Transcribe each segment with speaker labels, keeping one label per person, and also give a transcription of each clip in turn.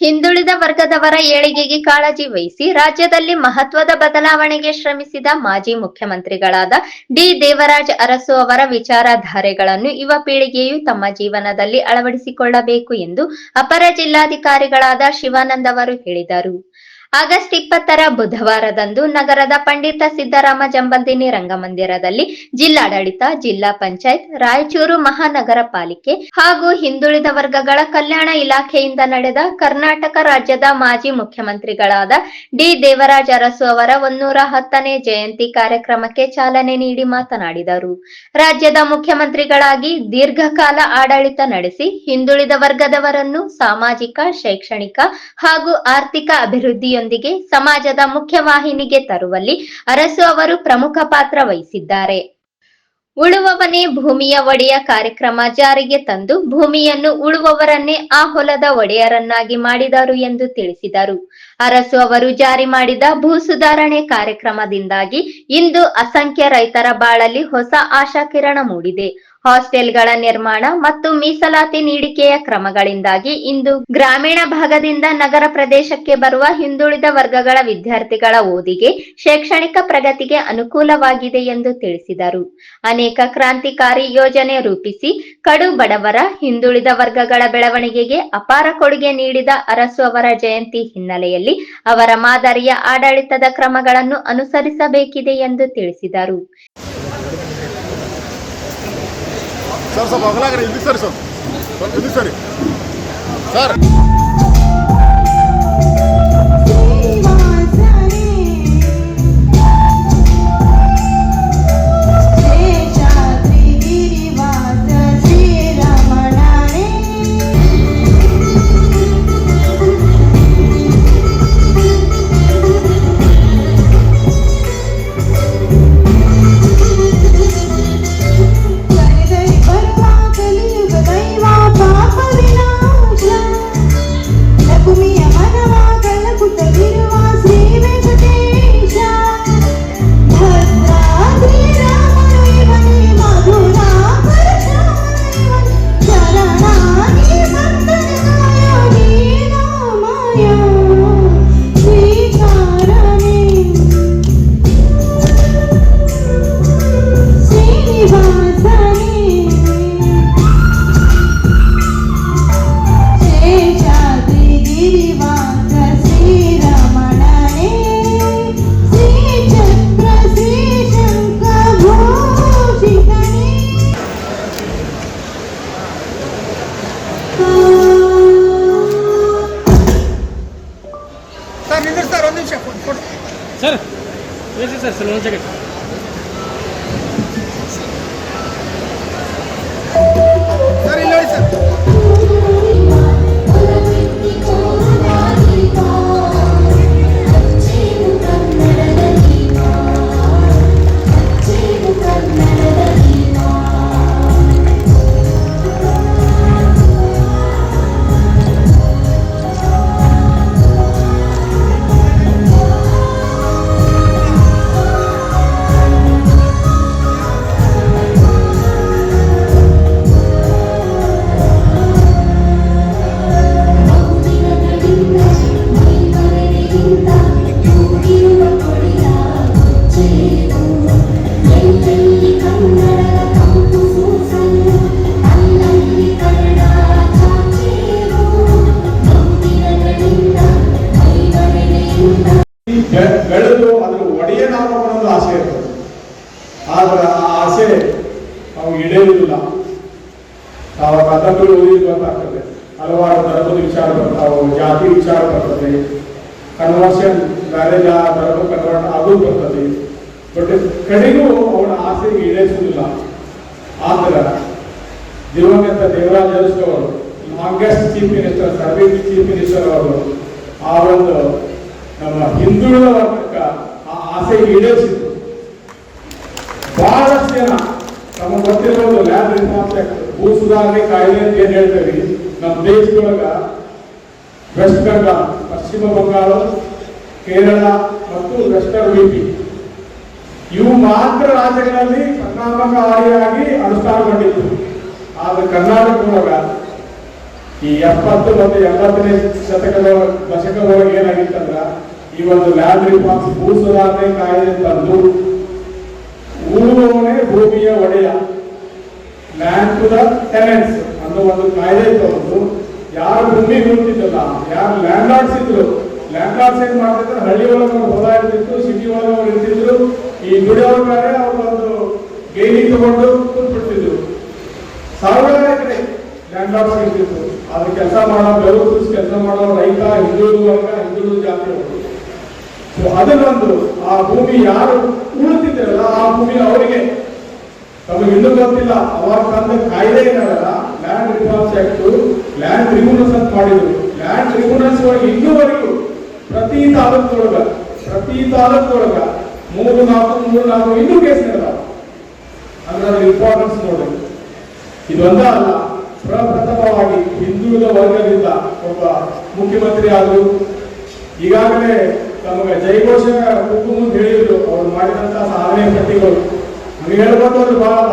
Speaker 1: ಹಿಂದುಳಿದ ವರ್ಗದವರ ಏಳಿಗೆಗೆ ಕಾಳಜಿ ವಹಿಸಿ ರಾಜ್ಯದಲ್ಲಿ ಮಹತ್ವದ ಬದಲಾವಣೆಗೆ ಶ್ರಮಿಸಿದ ಮಾಜಿ ಮುಖ್ಯಮಂತ್ರಿಗಳಾದ ಡಿ ದೇವರಾಜ್ ಅರಸು ಅವರ ವಿಚಾರಧಾರೆಗಳನ್ನು ಯುವ ಪೀಳಿಗೆಯು ತಮ್ಮ ಜೀವನದಲ್ಲಿ ಅಳವಡಿಸಿಕೊಳ್ಳಬೇಕು ಎಂದು ಅಪರ ಜಿಲ್ಲಾಧಿಕಾರಿಗಳಾದ ಶಿವಾನಂದ್ ಅವರು ಹೇಳಿದರು. ಆಗಸ್ಟ್ ಇಪ್ಪತ್ತರ ಬುಧವಾರದಂದು ನಗರದ ಪಂಡಿತ ಸಿದ್ದರಾಮ ಜಂಬಂದಿನಿ ರಂಗಮಂದಿರದಲ್ಲಿ ಜಿಲ್ಲಾಡಳಿತ, ಜಿಲ್ಲಾ ಪಂಚಾಯತ್, ರಾಯಚೂರು ಮಹಾನಗರ ಪಾಲಿಕೆ ಹಾಗೂ ಹಿಂದುಳಿದ ವರ್ಗಗಳ ಕಲ್ಯಾಣ ಇಲಾಖೆಯಿಂದ ನಡೆದ ಕರ್ನಾಟಕ ರಾಜ್ಯದ ಮಾಜಿ ಮುಖ್ಯಮಂತ್ರಿಗಳಾದ ಡಿ ದೇವರಾಜ ಅರಸು ಅವರ ಒಂದೂರ ಹತ್ತನೇ ಜಯಂತಿ ಕಾರ್ಯಕ್ರಮಕ್ಕೆ ಚಾಲನೆ ನೀಡಿ ಮಾತನಾಡಿದರು. ರಾಜ್ಯದ ಮುಖ್ಯಮಂತ್ರಿಗಳಾಗಿ ದೀರ್ಘಕಾಲ ಆಡಳಿತ ನಡೆಸಿ ಹಿಂದುಳಿದ ವರ್ಗದವರನ್ನು ಸಾಮಾಜಿಕ, ಶೈಕ್ಷಣಿಕ ಹಾಗೂ ಆರ್ಥಿಕ ಅಭಿವೃದ್ಧಿಯೊಂದಿಗೆ ಸಮಾಜದ ಮುಖ್ಯವಾಹಿನಿಗೆ ತರುವಲ್ಲಿ ಅರಸು ಅವರು ಪ್ರಮುಖ ಪಾತ್ರ ವಹಿಸಿದ್ದಾರೆ. ಉಳುವವನೇ ಭೂಮಿಯ ಒಡೆಯ ಕಾರ್ಯಕ್ರಮ ಜಾರಿಗೆ ತಂದು ಭೂಮಿಯನ್ನು ಉಳುವವರನ್ನೇ ಆ ಹೊಲದ ಒಡೆಯರನ್ನಾಗಿ ಮಾಡಿದರು ಎಂದು ತಿಳಿಸಿದರು. ಅರಸು ಅವರು ಜಾರಿ ಮಾಡಿದ ಭೂ ಸುಧಾರಣೆ ಕಾರ್ಯಕ್ರಮದಿಂದಾಗಿ ಇಂದು ಅಸಂಖ್ಯ ರೈತರ ಬಾಳಲ್ಲಿ ಹೊಸ ಆಶಾಕಿರಣ ಮೂಡಿದೆ. ಹಾಸ್ಟೆಲ್ಗಳ ನಿರ್ಮಾಣ ಮತ್ತು ಮೀಸಲಾತಿ ನೀಡಿಕೆಯ ಕ್ರಮಗಳಿಂದಾಗಿ ಇಂದು ಗ್ರಾಮೀಣ ಭಾಗದಿಂದ ನಗರ ಪ್ರದೇಶಕ್ಕೆ ಬರುವ ಹಿಂದುಳಿದ ವರ್ಗಗಳ ವಿದ್ಯಾರ್ಥಿಗಳ ಓದಿಗೆ ಶೈಕ್ಷಣಿಕ ಪ್ರಗತಿಗೆ ಅನುಕೂಲವಾಗಿದೆ ಎಂದು ತಿಳಿಸಿದರು. ಅನೇಕ ಕ್ರಾಂತಿಕಾರಿ ಯೋಜನೆ ರೂಪಿಸಿ ಕಡು ಬಡವರ, ಹಿಂದುಳಿದ ವರ್ಗಗಳ ಬೆಳವಣಿಗೆಗೆ ಅಪಾರ ಕೊಡುಗೆ ನೀಡಿದ ಅರಸು ಅವರ ಜಯಂತಿ ಹಿನ್ನೆಲೆಯಲ್ಲಿ ಅವರ ಮಾದರಿಯ ಆಡಳಿತದ ಕ್ರಮಗಳನ್ನು ಅನುಸರಿಸಬೇಕಿದೆ ಎಂದು ತಿಳಿಸಿದರು.
Speaker 2: ಸರ್ ಸ್ವಲ್ಪ ಅಗಲಾಗ್ರಿ ಇಲ್ಲಿ ಸರಿ ಸರ್ ಸ್ವಲ್ಪ ಇಲ್ಲಿ ಸರಿ ಸರ್
Speaker 3: ನಾವು ಈಡೇರುವುದಿಲ್ಲ ನಾವು ಕಾದಂಬರಿ ಓದಿದ್ ಗೊತ್ತಾಗ್ತದೆ ಹಲವಾರು ಧರ್ಮದ ವಿಚಾರ ಬರ್ತಾವೆ ಜಾತಿ ವಿಚಾರ ಬರ್ತದೆ ಕನ್ವರ್ಷನ್ ಮ್ಯಾರೇಜ್ ಆ ಧರ್ಮ ಕನ್ವರ್ಟ್ ಅದು ಬರ್ತದೆ ಬಟ್ ಕಡೆಗೂ ಅವನ ಆಸೆಗೆ ಈಡೇರಿಸುವುದಿಲ್ಲ ಆದ್ರೆ ದಿವಂಗತ ದೇವರಾಜ ಅರಸು ಅವರು longest chief minister service chief minister ಅವರು ಆ ಒಂದು ನಮ್ಮ ಹಿಂದುಳಿದ ವರ್ಗಕ್ಕೆ ಆ ಆಸೆ ಈಡೇರಿಸಿದ್ರು ಬಹಳಷ್ಟು ಜನ ನಮಗೆ ಗೊತ್ತಿರೋದು ಲ್ಯಾಬ್ ರಿಫಾರ್ಮ್ಸ್ ಭೂ ಸುಧಾರಣೆ ಕಾಯಿಲೆ ಅಂತ ಏನ್ ಹೇಳ್ತೇವೆ ನಮ್ಮ ದೇಶದೊಳಗ ವೆಸ್ಟ್ ಬೆಂಗಾಲ್ ಪಶ್ಚಿಮ ಬಂಗಾಳ, ಕೇರಳ ಮತ್ತು ವೆಸ್ಟರ್ನ್ ಯುಪಿ ಇವು ಮಾತ್ರ ರಾಜ್ಯಗಳಲ್ಲಿ ಪರಿಣಾಮಕಾರಿಯಾಗಿ ಅನುಷ್ಠಾನಗೊಂಡಿತ್ತು ಆದ್ರೆ ಕರ್ನಾಟಕದೊಳಗ ಈ ಎಪ್ಪತ್ತು ಮತ್ತು ಎಂಬತ್ತನೇ ಶತಕದ, ದಶಕದೊಳಗೆ ಏನಾಗಿತ್ತಂದ್ರ, ಈ ಒಂದು ಲ್ಯಾಬ್ ರಿಫಾರ್ಮ್ಸ್ ಭೂ ಸುಧಾರಣೆ ಕಾಯ್ದೆ ತಂದು ಊರುವವನೇ ಭೂಮಿಯ ಒಡೆಯ. ಲ್ಯಾಂಡ್ ಟು ದ ಟೆನೆಂಟ್ಸ್ ಅನ್ನೋ ಒಂದು ಕಾಯ್ದೆ ತಂದು ಯಾರು ಭೂಮಿ ಇರುತ್ತಿದ್ದಲ್ಲ ಯಾರು ಲ್ಯಾಂಡ್ ಲಾರ್ಡ್ಸ್ ಇದ್ರು ಲ್ಯಾಂಡ್ ಲಾರ್ಡ್ಸ್ ಏನ್ ಮಾಡ್ತಿದ್ರು? ಹಳ್ಳಿ ಒಳಗೆ ಅವ್ರು ಹೊಲ ಇರ್ತಿತ್ತು ಸಿಟಿ ಒಳಗೆ ಅವ್ರು ಇರ್ತಿದ್ರು. ಈ ದುಡಿಯೋರ್ ಮೇಲೆ ಅವ್ರು ಒಂದು ಗೇಣಿ ತಗೊಂಡು ಕೂತ್ಬಿಡ್ತಿದ್ರು. ಸಾವಿರ ಎಕರೆ ಲ್ಯಾಂಡ್ ಲಾರ್ಡ್ಸ್ ಇರ್ತಿತ್ತು. ಅದ್ರ ಕೆಲಸ ಮಾಡೋ ಬೆವರು ಕೆಲಸ ಮಾಡೋ ರೈತ ಹಿಂದೂ ವರ್ಗ ಹಿಂದೂ ಸೊ ಅದನ್ನೊಂದು ಆ ಭೂಮಿ ಯಾರು ಉಳಿತಿದ್ರಲ್ಲ, ಆ ಭೂಮಿ ಅವರಿಗೆ. ತಮಗೆ ಇನ್ನೂ ಗೊತ್ತಿಲ್ಲ, ಅವಾಗ ತಂದ ಕಾಯ್ದೆ ಏನಲ್ಲ land reforms act land tribunals ಅಂತ ಮಾಡಿದ್ರು. ಲ್ಯಾಂಡ್ ಟ್ರಿಬ್ಯುನಲ್ಸ್ ಒಳಗೆ ಇನ್ನೂವರೆಗೂ, ಪ್ರತಿ ತಾಲೂಕೊಳಗ ಪ್ರತಿ ತಾಲೂಕೊಳಗ ಮೂರು ನಾಲ್ಕು ಮೂರು ನಾಲ್ಕು, ಇನ್ನೂ ಕೇಸ್ ನಡೆದಾವ ಅಂದ್ರೆ ಅದ್ರ ಇಂಪಾರ್ಟೆನ್ಸ್ ನೋಡಿ. ಇದೊಂದ ಅಲ್ಲ, ಪ್ರಪ್ರಥಮವಾಗಿ ಹಿಂದುಳಿದ ವರ್ಗದಿಂದ ಒಬ್ಬ ಮುಖ್ಯಮಂತ್ರಿ ಆದರು. ಈಗಾಗಲೇ ತಮಗೆ ಜೈಘೋಷ ಉಪ್ಪು ಮುಂದೆ ಹೇಳಿದ್ರು, ಅವ್ರು ಮಾಡಿದಂತ ಸಾಧನೆ ಪಟ್ಟಿಗಳು ನಮಗೆ ಹೇಳ್ಬೋದು ಬಹಳ.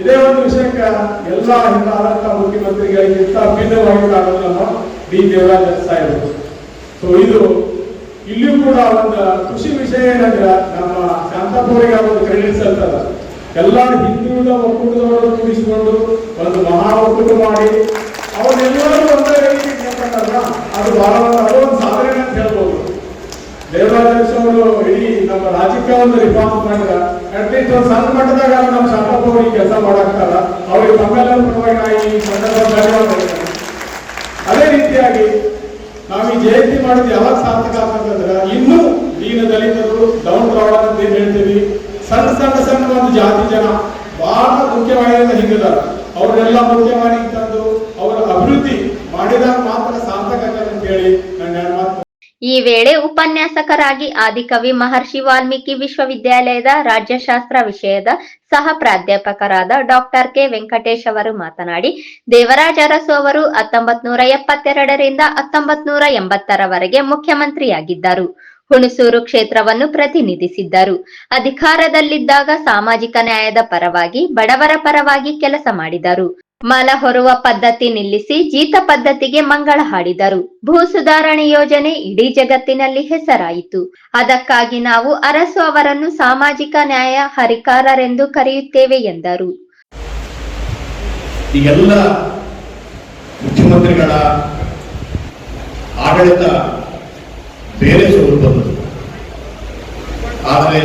Speaker 3: ಇದೇ ಒಂದು ವಿಷಯಕ್ಕೆ ಎಲ್ಲ ಹಿಂದ ಆದಂತ ಮುಖ್ಯಮಂತ್ರಿಗಳಿಗಿಂತ ಭಿನ್ನವಾಗಿ ಕಾಣೋದು ಬಿ ಡಿ. ದೇವರಾಜ ಸಾಹೇಬರು. ಸೊ ಇದು ಇಲ್ಲಿಯೂ ಕೂಡ ಒಂದು ಕೃಷಿ ವಿಷಯ ಏನಂದ್ರೆ ನಮ್ಮ ಶಾಂತಾಪುರಿಗೆ ಒಂದು ಕ್ರೆಡಿಟ್ಸ್ ಅಂತದ ಎಲ್ಲ ಹಿಂದುಳಿದ ಒಕ್ಕೂಟದವರು ಕೂಡಿಸಿಕೊಂಡು ಒಂದು ಮಹಾ ಒಕ್ಕೂಟ ಮಾಡಿ ಅವರೆಲ್ಲರೂ ಒಂದೇ ರೀತಿ ಅದು ಬಹಳ ಒಂದು ಅದೊಂದು ಸಾಧನೆ ಅಂತ ಹೇಳ್ಬೋದು ದೇವರಾಜ ಅವರು ಇಡೀ ನಮ್ಮ ರಾಜ್ಯಕ್ಕೆ ಒಂದು ರಿಫಾರ್ಮ್ ಮಾಡಿದ ಅಟ್ಲೀಸ್ಟ್ ಒಂದು ಸಣ್ಣ ಮಟ್ಟದಾಗ ನಮ್ಮ ಶಾಂತಾಪುರಿಗೆ ಕೆಲಸ ಮಾಡಾಕ್ತಾರ. ಅವ್ರಿಗೆ ತಮ್ಮೆಲ್ಲರ ಪರವಾಗಿ ನಾ ಈ ಸಂದರ್ಭ ಅದೇ ರೀತಿಯಾಗಿ ನಾವು ಈ ಜಯಂತಿ ಮಾಡಿದ ಯಾವಾಗ ಸಾರ್ಥಕ ಅಂತಂದ್ರೆ ಇನ್ನೂ ದೀನ ದಲಿತರು ಡೌನ್ ಟ್ರಾವಲ್ ಅಂತ ಏನ್ ಹೇಳ್ತೀವಿ? ಸಣ್ಣ ಸಣ್ಣ ಸಣ್ಣ ಒಂದು ಜಾತಿ ಜನ ಬಹಳ ಮುಖ್ಯವಾಗಿ ಹಿಂಗಿದಾರ ಅವರೆಲ್ಲ ಮುಖ್ಯವಾಗಿ ತಂದು ಅವರ ಅಭಿವೃದ್ಧಿ ಮಾಡಿದಾಗ ಮಾತ್ರ ಸಾರ್ಥಕ ಆಗಲ್ಲ ಅಂತ ಹೇಳಿ ನನ್ನ ಎರಡು ಮಾತು
Speaker 1: ಈ ವೇಳೆ ಉಪನ್ಯಾಸಕರಾಗಿ ಆದಿಕವಿ ಮಹರ್ಷಿ ವಾಲ್ಮೀಕಿ ವಿಶ್ವವಿದ್ಯಾಲಯದ ರಾಜ್ಯಶಾಸ್ತ್ರ ವಿಷಯದ ಸಹ ಪ್ರಾಧ್ಯಾಪಕರಾದ ಡಾಕ್ಟರ್ ಕೆ ವೆಂಕಟೇಶ್ ಅವರು ಮಾತನಾಡಿ, ದೇವರಾಜ ಅರಸು ಅವರು ಹತ್ತೊಂಬತ್ ನೂರ ಎಪ್ಪತ್ತೆರಡರಿಂದ ಹತ್ತೊಂಬತ್ ನೂರ ಎಂಬತ್ತರವರೆಗೆ ಮುಖ್ಯಮಂತ್ರಿಯಾಗಿದ್ದರು. ಹುಣಸೂರು ಕ್ಷೇತ್ರವನ್ನು ಪ್ರತಿನಿಧಿಸಿದ್ದರು. ಅಧಿಕಾರದಲ್ಲಿದ್ದಾಗ ಸಾಮಾಜಿಕ ನ್ಯಾಯದ ಪರವಾಗಿ, ಬಡವರ ಪರವಾಗಿ ಕೆಲಸ ಮಾಡಿದರು. ಮಲ ಹೊರುವ ಪದ್ಧತಿ ನಿಲ್ಲಿಸಿ ಜೀತ ಪದ್ಧತಿಗೆ ಮಂಗಳ ಹಾಡಿದರು. ಭೂ ಸುಧಾರಣೆ ಯೋಜನೆ ಇಡೀ ಜಗತ್ತಿನಲ್ಲಿ ಹೆಸರಾಯಿತು. ಅದಕ್ಕಾಗಿ ನಾವು ಅರಸು ಅವರನ್ನು ಸಾಮಾಜಿಕ ನ್ಯಾಯ ಹರಿಕಾರರೆಂದು ಕರೆಯುತ್ತೇವೆ ಎಂದರು.
Speaker 4: ಎಲ್ಲ ಮುಖ್ಯಮಂತ್ರಿಗಳ ಆಡಳಿತ ಬೇರೆ ಆದರೆ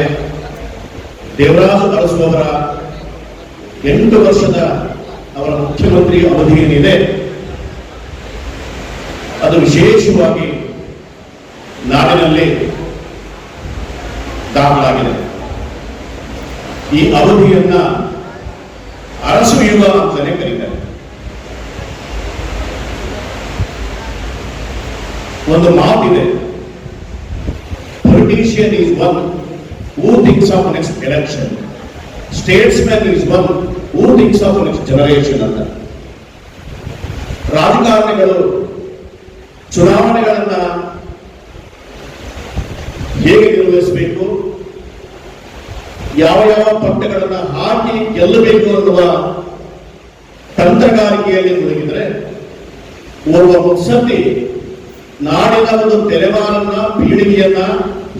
Speaker 4: ದೇವರಾಜ ಅರಸು ಅವರ ಎಂಟು ವರ್ಷದ ಅವರ ಮುಖ್ಯಮಂತ್ರಿ ಅವಧಿ ಏನಿದೆ ಅದು ವಿಶೇಷವಾಗಿ ನಾಡಿನಲ್ಲಿ ದಾಖಲಾಗಿದೆ. ಈ ಅವಧಿಯನ್ನ ಅರಸು ಯುಗ ಅಂತಲೇ ಕರೀತಾರೆ. ಒಂದು ಮಾತಿದೆ politician is one who thinks of next election statesman is one who thinks of generation ಅಂತ ರಾಜಕಾರಣಿಗಳು ಚುನಾವಣೆಗಳನ್ನ ಹೇಗೆ ನಿರ್ವಹಿಸಬೇಕು, ಯಾವ ಯಾವ ಪಟ್ಟಗಳನ್ನ ಹಾಕಿ ಗೆಲ್ಲಬೇಕು ಅನ್ನುವ ತಂತ್ರಗಾರಿಕೆಯಲ್ಲಿ ಮುಳುಗಿದ್ರೆ, ಓರ್ವ ಮುತ್ಸದ್ದಿ ನಾಡಿನ ಒಂದು ತೆರೆಮಾರನ್ನ ಪೀಳಿಗೆಯನ್ನ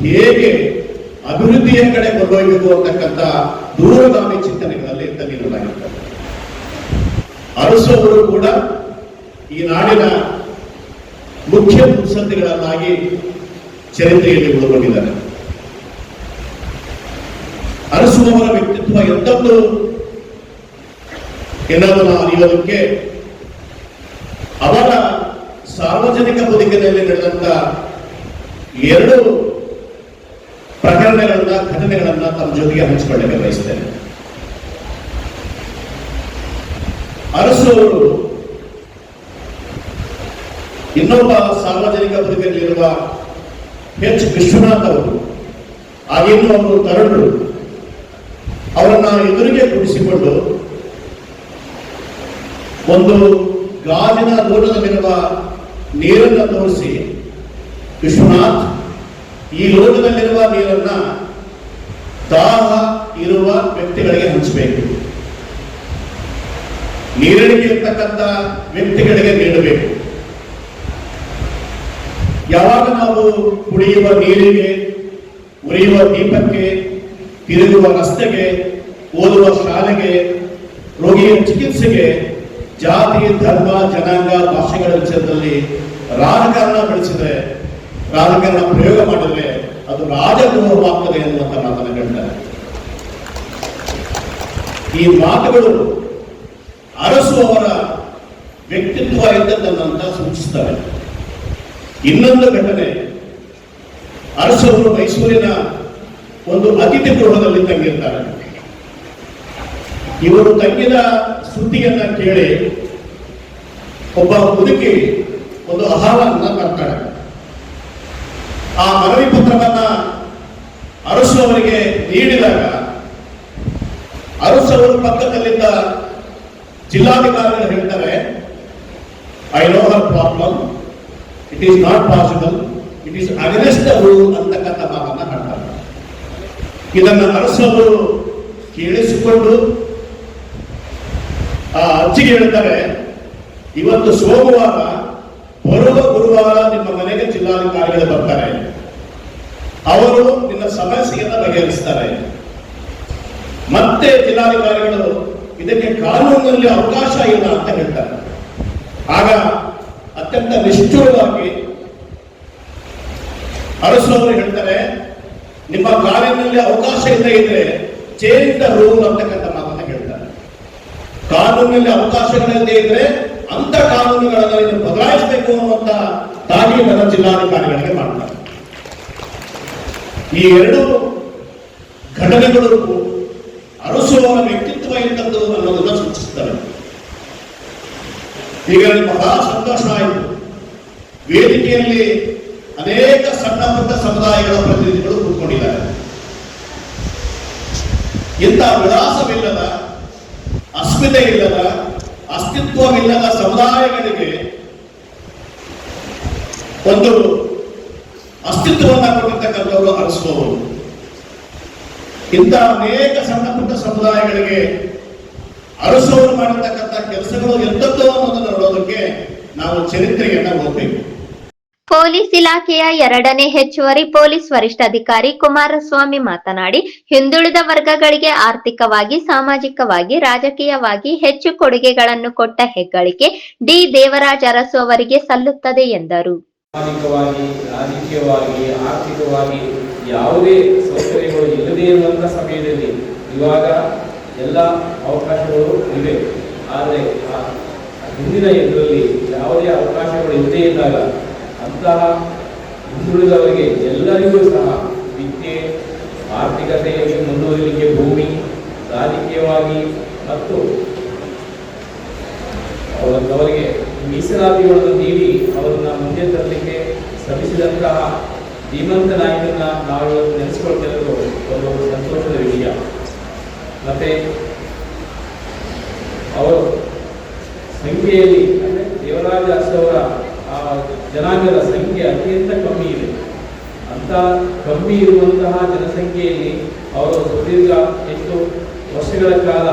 Speaker 4: ಹೇಗೆ ಅಭಿವೃದ್ಧಿಯ ಕಡೆ ಕೊಂಡೊಯ್ಯಬೇಕು ಅಂತಕ್ಕಂಥ ದೂರಗಾಮಿ ಚಿಂತನೆಗಳಲ್ಲಿ. ತಗ್ಗಿರಲಾಗಿದ್ದಾರೆ ಅರಸು ಅವರು ಕೂಡ ಈ ನಾಡಿನ ಮುಖ್ಯ ಮುತ್ಸದ್ದಿಗಳನ್ನಾಗಿ ಚರಿತ್ರೆಯಲ್ಲಿ ಒಳಗೊಂಡಿದ್ದಾರೆ ಅರಸುವವರ ವ್ಯಕ್ತಿತ್ವ ಏನಾದರೂ ನಾವು ಅರಿಯೋದಕ್ಕೆ ಅವರ ಸಾರ್ವಜನಿಕ ಬದುಕಿನಲ್ಲಿ ನಡೆದಂತ ಎರಡು ಪ್ರಕರಣಗಳನ್ನ ಘಟನೆಗಳನ್ನ ತಮ್ಮ ಜೊತೆಗೆ ಹಂಚಿಕೊಳ್ಳಕ್ಕೆ ಬಯಸ್ತೇನೆ. ಅರಸು ಅವರು ಇನ್ನೊಬ್ಬ ಸಾರ್ವಜನಿಕ ಬದುಕಲ್ಲಿರುವ ಎಚ್ ವಿಶ್ವನಾಥ್ ಅವರು ಆಗಿನ್ನು ಅವರು ತರುಣರು, ಅವರನ್ನ ಎದುರಿಗೆ ಕೂಡಿಸಿಕೊಂಡು ಒಂದು ಗಾಜಿನ ಲೋಟದಲ್ಲಿರುವ ನೀರನ್ನು ತೋರಿಸಿ, ವಿಶ್ವನಾಥ್, ಈ ಲೋಟದಲ್ಲಿರುವ ನೀರನ್ನ ದಾಹ ಇರುವ ವ್ಯಕ್ತಿಗಳಿಗೆ ಹಂಚಬೇಕು. ನೀರಿನಿಗೆ ಇರ್ತಕ್ಕಂಥ ವ್ಯಕ್ತಿಗಳಿಗೆ ನೀಡಬೇಕು. ಯಾವಾಗ ನಾವು ಕುಡಿಯುವ ನೀರಿಗೆ, ಉರಿಯುವ ದೀಪಕ್ಕೆ, ತಿರುಗುವ ರಸ್ತೆಗೆ, ಓದುವ ಶಾಲೆಗೆ, ರೋಗಿಯ ಚಿಕಿತ್ಸೆಗೆ ಜಾತಿ, ಧರ್ಮ, ಜನಾಂಗ ಭಾಷೆಗಳ ವಿಷಯದಲ್ಲಿ ರಾಜಕಾರಣ ಬೆಳೆಸಿದ್ರೆ, ರಾಜಕಾರಣ ಪ್ರಯೋಗ ಮಾಡಿದ್ರೆ ಅದು ರಾಜಗೃಹವಾಗ್ತದೆ ಎನ್ನುವಂತ ಮಾತನ್ನು ಹೇಳ್ತಾರೆ. ಈ ಮಾತುಗಳು ಅರಸು ಅವರ ವ್ಯಕ್ತಿತ್ವ ಎಂದದ್ದನ್ನಂತ ಸೂಚಿಸ್ತವೆ ಇನ್ನೊಂದು ಘಟನೆ ಅರಸವರು ಮೈಸೂರಿನ ಒಂದು ಅತಿಥಿ ಗೃಹದಲ್ಲಿ ತಂಗಿರ್ತಾರೆ. ಇವರು ತಂಗಿದ ಸುದ್ದಿಯನ್ನ ಕೇಳಿ ಒಬ್ಬ ಮುದುಕಿ ಒಂದು ಅಹವಾಲನ್ನ ತರ್ತಾಳೆ. ಆ ಮನವಿ ಪತ್ರವನ್ನ ಅರಸು ಅವರಿಗೆ ನೀಡಿದಾಗ ಅರಸು ಅವರು ಪಕ್ಕದಲ್ಲಿದ್ದ ಜಿಲ್ಲಾಧಿಕಾರಿಗಳು ಹೇಳ್ತಾರೆ I know her problem it is not possible it is against rule ಅಂತಕ್ಕಂಥ ಮಾತನ್ನ ಹೇಳ್ತಾರೆ. ಇದನ್ನು ಅರಸರು ಕೇಳಿಸಿಕೊಂಡು, ಆ ಅಜ್ಜಿಗೆ ಹೇಳ್ತಾರೆ, ಇವತ್ತು ಸೋಮವಾರ, ಬರುವ ಗುರುವಾರ ನಿಮ್ಮ ಮನೆಗೆ ಜಿಲ್ಲಾಧಿಕಾರಿಗಳು ಬರ್ತಾರೆ. ಅವರು ನಿನ್ನ ಸಮಸ್ಯೆಯನ್ನು ಬಗೆಹರಿಸ್ತಾರೆ. ಮತ್ತೆ ಜಿಲ್ಲಾಧಿಕಾರಿಗಳು ಇದಕ್ಕೆ ಕಾನೂನಿನಲ್ಲಿ ಅವಕಾಶ ಇಲ್ಲ ಅಂತ ಹೇಳ್ತಾರೆ. ಆಗ ಅತ್ಯಂತ ನಿಷ್ಠುರವಾಗಿ ಅರಸು ಅವರು ಹೇಳ್ತಾರೆ, ನಿಮ್ಮ ಕಾನೂನಿನಲ್ಲಿ ಅವಕಾಶ ಇಲ್ಲ ಇದ್ರೆ ದ ರೂಲ್ ಅಂತಕ್ಕಂಥ ಮಾತನ್ನ ಹೇಳ್ತಾರೆ. ಕಾನೂನಿನಲ್ಲಿ ಅವಕಾಶಗಳಿಲ್ಲದೆ ಇದ್ರೆ ಅಂತ ಕಾನೂನುಗಳನ್ನು ನೀವು ಬದಲಾಯಿಸಬೇಕು ಅನ್ನುವಂತ ನನ್ನ ಜಿಲ್ಲಾಧಿಕಾರಿಗಳಿಗೆ ಮಾಡ್ತಾರೆ. ಈ ಎರಡು ಘಟನೆಗಳು ಅರಸುವವರ ವ್ಯಕ್ತಿತ್ವ ಎಂತದ್ದು ಅನ್ನೋದನ್ನ ಸೂಚಿಸುತ್ತಾರೆ. ಈಗ ಬಹಳ ಸಂತೋಷ ಆಯಿತು. ವೇದಿಕೆಯಲ್ಲಿ ಅನೇಕ ಸಣ್ಣ ಪುಟ್ಟ ಸಮುದಾಯಗಳ ಪ್ರತಿನಿಧಿಗಳು ಕೂತ್ಕೊಂಡಿದ್ದಾರೆ. ಇಂಥ ವಿಳಾಸವಿಲ್ಲದ ಅಸ್ಮಿತೆ ಇಲ್ಲದ ಅಸ್ತಿತ್ವವಿಲ್ಲದ ಸಮುದಾಯಗಳಿಗೆ ಒಂದು ಅಸ್ತಿತ್ವವನ್ನು ಕೊಟ್ಟಿರ್ತಕ್ಕಂಥವರು ಅರಸುವವರು ಇಂಥ ಅನೇಕ ಸಣ್ಣ ಪುಟ್ಟ ಸಮುದಾಯಗಳಿಗೆ ಅರಸವರು ಮಾಡಿರ್ತಕ್ಕಂಥ ಕೆಲಸಗಳು ಎಂತದ್ದು ಅನ್ನೋದನ್ನು ನೋಡೋದಕ್ಕೆ ನಾವು ಚರಿತ್ರೆಯನ್ನ ಓದಬೇಕು
Speaker 1: ಪೊಲೀಸ್ ಇಲಾಖೆಯ ಎರಡನೇ ಹೆಚ್ಚುವರಿ ಪೊಲೀಸ್ ವರಿಷ್ಠಾಧಿಕಾರಿ ಕುಮಾರಸ್ವಾಮಿ ಮಾತನಾಡಿ ಹಿಂದುಳಿದ ವರ್ಗಗಳಿಗೆ ಆರ್ಥಿಕವಾಗಿ ಸಾಮಾಜಿಕವಾಗಿ ರಾಜಕೀಯವಾಗಿ ಹೆಚ್ಚು ಕೊಡುಗೆಗಳನ್ನು ಕೊಟ್ಟ ಹೆಗ್ಗಳಿಕೆ ಡಿ. ದೇವರಾಜ್ ಅರಸು ಅವರಿಗೆ ಸಲ್ಲುತ್ತದೆ ಎಂದರು.
Speaker 5: ಸಾಮಾಜಿಕವಾಗಿ ರಾಜಕೀಯವಾಗಿ ಆರ್ಥಿಕವಾಗಿ ಯಾವುದೇ ಸೌಕರ್ಯಗಳು ಇಲ್ಲದೇ ಇರುವಂಥ ಸಮಯದಲ್ಲಿ ಇವಾಗ ಎಲ್ಲ ಅವಕಾಶಗಳು ಇವೆ. ಆದರೆ ಹಿಂದಿನ ಇದರಲ್ಲಿ ಯಾವುದೇ ಅವಕಾಶಗಳು ಇಲ್ಲದೇ ಇದ್ದಾಗ ಅಂತಹ ಹಿಂದುಳಿದವರಿಗೆ ಎಲ್ಲರಿಗೂ ಸಹ ವಿದ್ಯೆ, ಆರ್ಥಿಕತೆಯಲ್ಲಿ ಮುಂದುವರಿಲಿಕ್ಕೆ ಭೂಮಿ, ರಾಜಕೀಯವಾಗಿ ಮತ್ತು ಅವರವರಿಗೆ ಮೀಸಲಾತಿಗಳನ್ನು ನೀಡಿ ಅವರನ್ನ ಮುಂದೆ ತರಲಿಕ್ಕೆ ಶ್ರಮಿಸಿದಂತಹ ಧೀಮಂತ ನಾಯಕನ ನಾವು ನೆನೆಸ್ಕೊಳ್ತಿರೋದು ಒಂದು ಸಂತೋಷದ ವಿಷಯ. ಮತ್ತೆ, ಅವರು ಸಂಖ್ಯೆಯಲ್ಲಿ, ಅಂದರೆ ದೇವರಾಜ ಅರಸು ಆ ಜನಾಂಗದ ಸಂಖ್ಯೆ ಅತ್ಯಂತ ಕಮ್ಮಿ ಇದೆ. ಅಂತ ಕಮ್ಮಿ ಇರುವಂತಹ ಜನಸಂಖ್ಯೆಯಲ್ಲಿ ಅವರು ಸುದೀರ್ಘ ಎಷ್ಟು ವರ್ಷಗಳ ಕಾಲ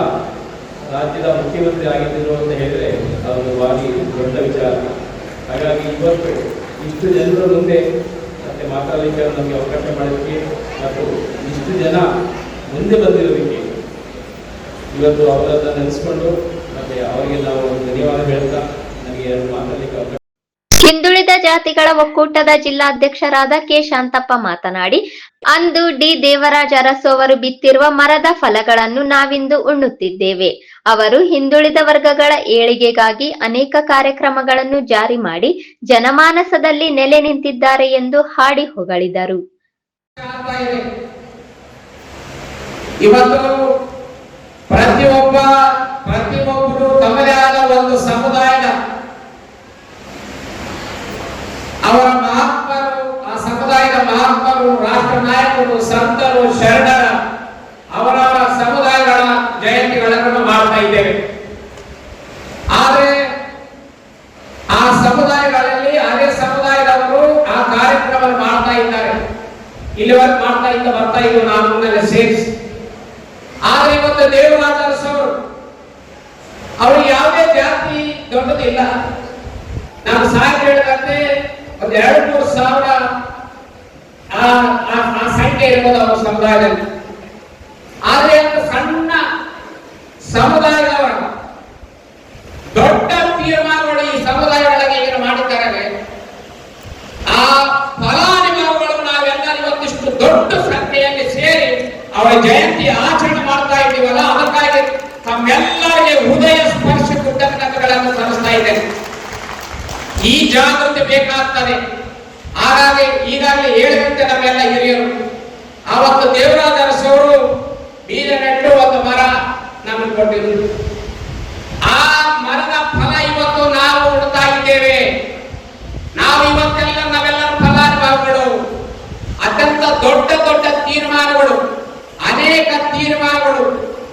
Speaker 5: ರಾಜ್ಯದ ಮುಖ್ಯಮಂತ್ರಿ ಆಗಿದ್ದರು ಅಂತ ಹೇಳಿದ್ರೆ ಅದೊಂದು ಭಾರಿ ದೊಡ್ಡ ವಿಚಾರ. ಹಾಗಾಗಿ ಇವತ್ತು ಇಷ್ಟು ಜನರ ಮುಂದೆ ಮಾತಾಡಲಿಕ್ಕೆ ನಮಗೆ ಅವಕಾಶ ಮಾಡೋದಕ್ಕೆ ಮತ್ತು ಇಷ್ಟು ಜನ ಮುಂದೆ ಬಂದಿರೋದಕ್ಕೆ ಇವತ್ತು ಅವರನ್ನು ನೆನೆಸ್ಕೊಂಡು ಮತ್ತೆ ಅವರಿಗೆ ನಾವು ಧನ್ಯವಾದ ಹೇಳ್ತಾ ನಮಗೆ ಮಾತಾಡಲಿಕ್ಕೆ ಅವಕಾಶ
Speaker 1: ಜಾತಿಗಳ ಒಕ್ಕೂಟದ ಜಿಲ್ಲಾಧ್ಯಕ್ಷರಾದ ಕೆ ಶಾಂತಪ್ಪ ಮಾತನಾಡಿ, ಅಂದು ಡಿ ದೇವರಾಜ ಅರಸು ಅವರು ಬಿತ್ತಿರುವ ಮರದ ಫಲಗಳನ್ನು ನಾವಿಂದು ಉಣ್ಣುತ್ತಿದ್ದೇವೆ. ಅವರು ಹಿಂದುಳಿದ ವರ್ಗಗಳ ಏಳಿಗೆಗಾಗಿ ಅನೇಕ ಕಾರ್ಯಕ್ರಮಗಳನ್ನು ಜಾರಿ ಮಾಡಿ ಜನಮಾನಸದಲ್ಲಿ ನೆಲೆ ನಿಂತಿದ್ದಾರೆ ಎಂದು ಹಾಡಿ ಹೊಗಳಿದರು.
Speaker 6: ಇವತ್ತು ಪ್ರತಿಯೊಬ್ಬ ನಾಯಕರು, ಸಂತರು, ಶರಣರ ಅವರವರ ಸಮುದಾಯಗಳ ಜಯಂತಿಗಳನ್ನು ಮಾಡ್ತಾ ಇದ್ದೇವೆ. ಆದರೆ ಆ ಸಮುದಾಯಗಳಲ್ಲಿ, ಅದೇ ಸಮುದಾಯದವರು ಆ ಕಾರ್ಯಕ್ರಮ ಮಾಡ್ತಾ ಇದ್ದಾರೆ. ಇಲ್ಲಿವರೆಗೆ ಮಾಡ್ತಾ ಇದ್ದ, ಬರ್ತಾ ಇದ್ದು ನಾನು ಸೇರಿಸಿ. ಆದ್ರೆ ಇವತ್ತು ದೇವರಾಜ ಅರಸವರು ಅವರು ಯಾವುದೇ ಜಾತಿ ದೊಡ್ಡದಿಲ್ಲ. ನಾನು ಸಾಕು ಹೇಳಿದಂತೆ ಒಂದು ಎರಡು ಮೂರು ಸಾವಿರ, ಆ ಇರ್ಬೋದು ಅವರ ಸಮುದಾಯದಲ್ಲಿ. ಆದ್ರೆ ಅಂತ ಸಣ್ಣ ಸಮುದಾಯದವರು ದೊಡ್ಡ ತೀರ್ಮಾನಗಳು ಈ ಸಮುದಾಯಗಳಿಗೆ ಏನು ಮಾಡಿದ್ದಾರೆ ಆ ಫಲಾನುಭವಿಗಳು ನಾವೆಲ್ಲ ಇವತ್ತಿಷ್ಟು ದೊಡ್ಡ ಸಂಖ್ಯೆಯಲ್ಲಿ ಸೇರಿ ಅವರ ಜಯಂತಿ ಆಚರಣೆ ಮಾಡ್ತಾ ಇದ್ದೀವಲ್ಲ, ಅದಕ್ಕಾಗಿ ತಮ್ಮೆಲ್ಲರಿಗೆ ಹೃದಯ ಸ್ಪರ್ಶ ಕೃತಜ್ಞತೆಗಳನ್ನು ಸಲ್ಲಿಸ್ತಾ ಇದ್ದೇನೆ. ಈ ಜಾಗೃತಿ ಬೇಕಾಗ್ತದೆ. ಹಾಗಾಗಿ ಈಗಾಗಲೇ ಹೇಳಿದಂತೆ ನಮ್ಮೆಲ್ಲ ಹಿರಿಯರು ಆವತ್ತು ದೇವರಾಜ ಅರಸವರು ಬೀಜ ನೆಟ್ಟು ಒಂದು ಮರ ನಮಗೆ ಕೊಟ್ಟಿದ್ರು. ಆ ಮರದ ಫಲ ಇವತ್ತು ನಾವು ಉಡ್ತಾ ಇದ್ದೇವೆ ನಾವು ಇವತ್ತೆಲ್ಲ ನಾವೆಲ್ಲ ಫಲಾನುಭವಿಗಳು. ಅತ್ಯಂತ ದೊಡ್ಡ ದೊಡ್ಡ ತೀರ್ಮಾನಗಳು, ಅನೇಕ ತೀರ್ಮಾನಗಳು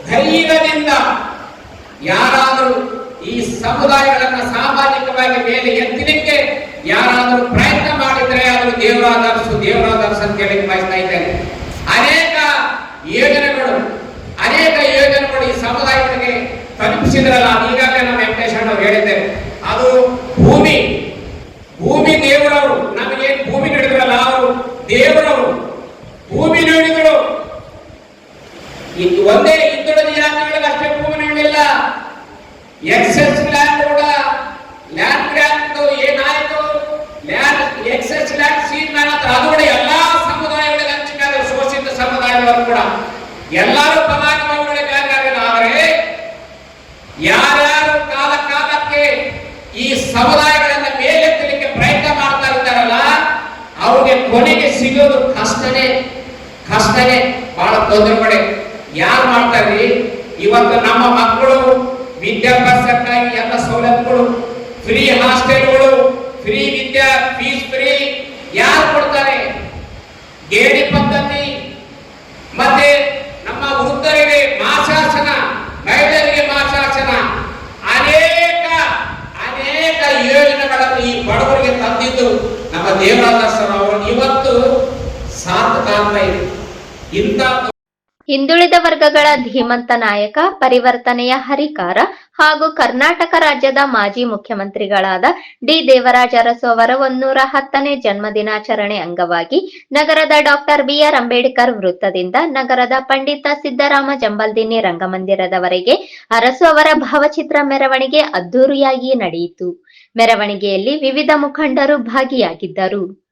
Speaker 6: ಧೈರ್ಯದಿಂದ ಯಾರಾದರೂ ಈ ಸಮುದಾಯಗಳನ್ನು ಸಾಮಾಜಿಕವಾಗಿ ಮೇಲೆ ಎತ್ತಲಿಕ್ಕೆ ಯಾರಾದರೂ ಪ್ರಯತ್ನ ಮಾಡಿದ್ರೆ ಅದು ದೇವರಾದರ್ಸು ದೇವರಾದರ್ಸು ದೇವರಾದ ಅರಸು ಅಂತ ಹೇಳಿ ಬಯಸ್ತಾ ಇದ್ದೇನೆ ಅನೇಕ ಯೋಜನೆಗಳು ಅನೇಕ ಯೋಜನೆಗಳು ಈ ಸಮುದಾಯಗಳಿಗೆ ತಲುಪಿಸಿದ್ರಲ್ಲ ಅದು ಈಗಾಗಲೇ ನಮ್ಮ ವೆಂಕಟೇಶ್ ಅಣ್ಣವ್ರು ಹೇಳಿದ್ದೇವೆ ಅದು ಭೂಮಿ. ಭೂಮಿ ದೇವರವರು. ನಮಗೆ ಭೂಮಿ ನೀಡಿದ್ರಲ್ಲ ಅವರು? ದೇವರವರು. ಭೂಮಿ ನೀಡಿದ್ರು ಒಂದೇ ಹಿಂದುಳಿದ ಜಾತಿಗಳಿಗೆ ಅಷ್ಟೇ ಭೂಮಿ ನೀಡಲಿಲ್ಲ ಎಕ್ಸೆಸ್ ಲ್ಯಾಂಡ್ ಕೂಡ ಲ್ಯಾಂಡ್ ಗ್ರಾಂಟ್ ಏನಾಯ್ತು ಲ್ಯಾಂಡ್ ಎಕ್ಸೆಸ್ ಲ್ಯಾಂಡ್ ಸೀಟ್ ಅಂತ ಅದು ಕೂಡ ಎಲ್ಲಾ ಸಮುದಾಯಗಳಿಗೆ ಹಂಚಿದ್ದಾರೆ, ಶೋಷಿತ ಸಮುದಾಯದವರು ಕೂಡ. ಎಲ್ಲರೂ ಯಾರ್ಯಾರು ಕಾಲ ಕಾಲಕ್ಕೆ ಈ ಸಮುದಾಯಗಳನ್ನ ಮೇಲೆತ್ತಲಿಕ್ಕೆ ಪ್ರಯತ್ನ ಮಾಡ್ತಾ ಇರ್ತಾರಲ್ಲ ಅವ್ರಿಗೆ ಕೊನೆಗೆ ಸಿಗೋದು ಕಷ್ಟನೇ. ಕಷ್ಟನೇ. ಬಹಳ ತೊಂದರೆ ಪಡೆ. ಯಾರು ಮಾಡ್ತಾರ್ರಿ ಇವತ್ತು ನಮ್ಮ ಮಕ್ಕಳು, ವಿದ್ಯಾಭ್ಯಾಸಕ್ಕಾಗಿ ಎಲ್ಲ ಸೌಲಭ್ಯಗಳು ಫ್ರೀ ಹಾಸ್ಟೆಲ್ಗಳು, ಫ್ರೀ ವಿದ್ಯಾ ಫೀಸ್ ಫ್ರೀ ಯಾರು ಕೊಡ್ತಾರೆ? ಗೇಣಿ ಪದ್ಧತಿ ಮತ್ತೆ ನಮ್ಮ ವೃದ್ಧರಿಗೆ ಮಾಸಾಸನ ಮಹಿಳೆಯರಿಗೆ ಮಾಸಾಸನ ಅನೇಕ ಅನೇಕ ಯೋಜನೆಗಳನ್ನು ಈ ಬಡವರಿಗೆ ತಂದಿದ್ದು ನಮ್ಮ ದೇವರಾಜ ಅವರು. ಇವತ್ತು ಸಾರ್ಥಕ ಆಗ್ತಾ ಇದೆ. ಇಂಥ
Speaker 1: ಹಿಂದುಳಿದ ವರ್ಗಗಳ ಧೀಮಂತ ನಾಯಕ, ಪರಿವರ್ತನೆಯ ಹರಿಕಾರ ಹಾಗೂ ಕರ್ನಾಟಕ ರಾಜ್ಯದ ಮಾಜಿ ಮುಖ್ಯಮಂತ್ರಿಗಳಾದ ಡಿ. ದೇವರಾಜ ಅರಸು ಅವರ ಒಂದೂರ ಹತ್ತನೇ ಜನ್ಮ ದಿನಾಚರಣೆ ಅಂಗವಾಗಿ ನಗರದ ಡಾಕ್ಟರ್ ಬಿಆರ್ ಅಂಬೇಡ್ಕರ್ ವೃತ್ತದಿಂದ ನಗರದ ಪಂಡಿತ ಸಿದ್ದರಾಮ ಜಂಬಲ್ದಿನಿ ರಂಗಮಂದಿರದವರೆಗೆ ಅರಸು ಅವರ ಭಾವಚಿತ್ರ ಮೆರವಣಿಗೆ ಅದ್ದೂರಿಯಾಗಿ ನಡೆಯಿತು. ಮೆರವಣಿಗೆಯಲ್ಲಿ ವಿವಿಧ ಮುಖಂಡರು ಭಾಗಿಯಾಗಿದ್ದರು.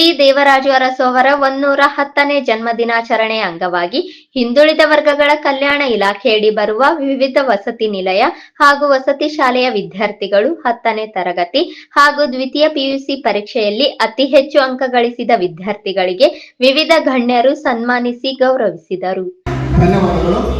Speaker 1: ಡಿ ದೇವರಾಜು ಅರಸು ಅವರ ಹತ್ತನೇ ಜನ್ಮದಿನಾಚರಣೆ ಅಂಗವಾಗಿ ಹಿಂದುಳಿದ ವರ್ಗಗಳ ಕಲ್ಯಾಣ ಇಲಾಖೆಯಡಿ ಬರುವ ವಿವಿಧ ವಸತಿ ನಿಲಯ ಹಾಗೂ ವಸತಿ ಶಾಲೆಯ ವಿದ್ಯಾರ್ಥಿಗಳು ಹತ್ತನೇ ತರಗತಿ ಹಾಗೂ ದ್ವಿತೀಯ ಪಿಯುಸಿ ಪರೀಕ್ಷೆಯಲ್ಲಿ ಅತಿ ಹೆಚ್ಚು ಅಂಕ ಗಳಿಸಿದ ವಿದ್ಯಾರ್ಥಿಗಳಿಗೆ ವಿವಿಧ ಗಣ್ಯರು ಸನ್ಮಾನಿಸಿ ಗೌರವಿಸಿದರು.
Speaker 2: ಧನ್ಯವಾದಗಳು.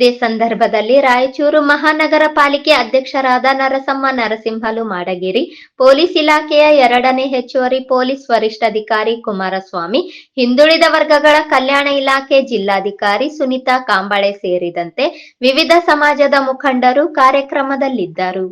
Speaker 1: ಇದೇ ಸಂದರ್ಭದಲ್ಲಿ ರಾಯಚೂರು ಮಹಾನಗರ ಪಾಲಿಕೆ ಅಧ್ಯಕ್ಷರಾದ ನರಸಮ್ಮ ನರಸಿಂಹಲು ಮಾಡಗಿರಿ, ಪೊಲೀಸ್ ಇಲಾಖೆಯ ಎರಡನೇ ಹೆಚ್ಚುವರಿ ಪೊಲೀಸ್ ವರಿಷ್ಠಾಧಿಕಾರಿ ಕುಮಾರಸ್ವಾಮಿ, ಹಿಂದುಳಿದ ವರ್ಗಗಳ ಕಲ್ಯಾಣ ಇಲಾಖೆ ಜಿಲ್ಲಾಧಿಕಾರಿ ಸುನೀತಾ ಕಾಂಬಳೆ ಸೇರಿದಂತೆ ವಿವಿಧ ಸಮಾಜದ ಮುಖಂಡರು ಕಾರ್ಯಕ್ರಮದಲ್ಲಿದ್ದರು.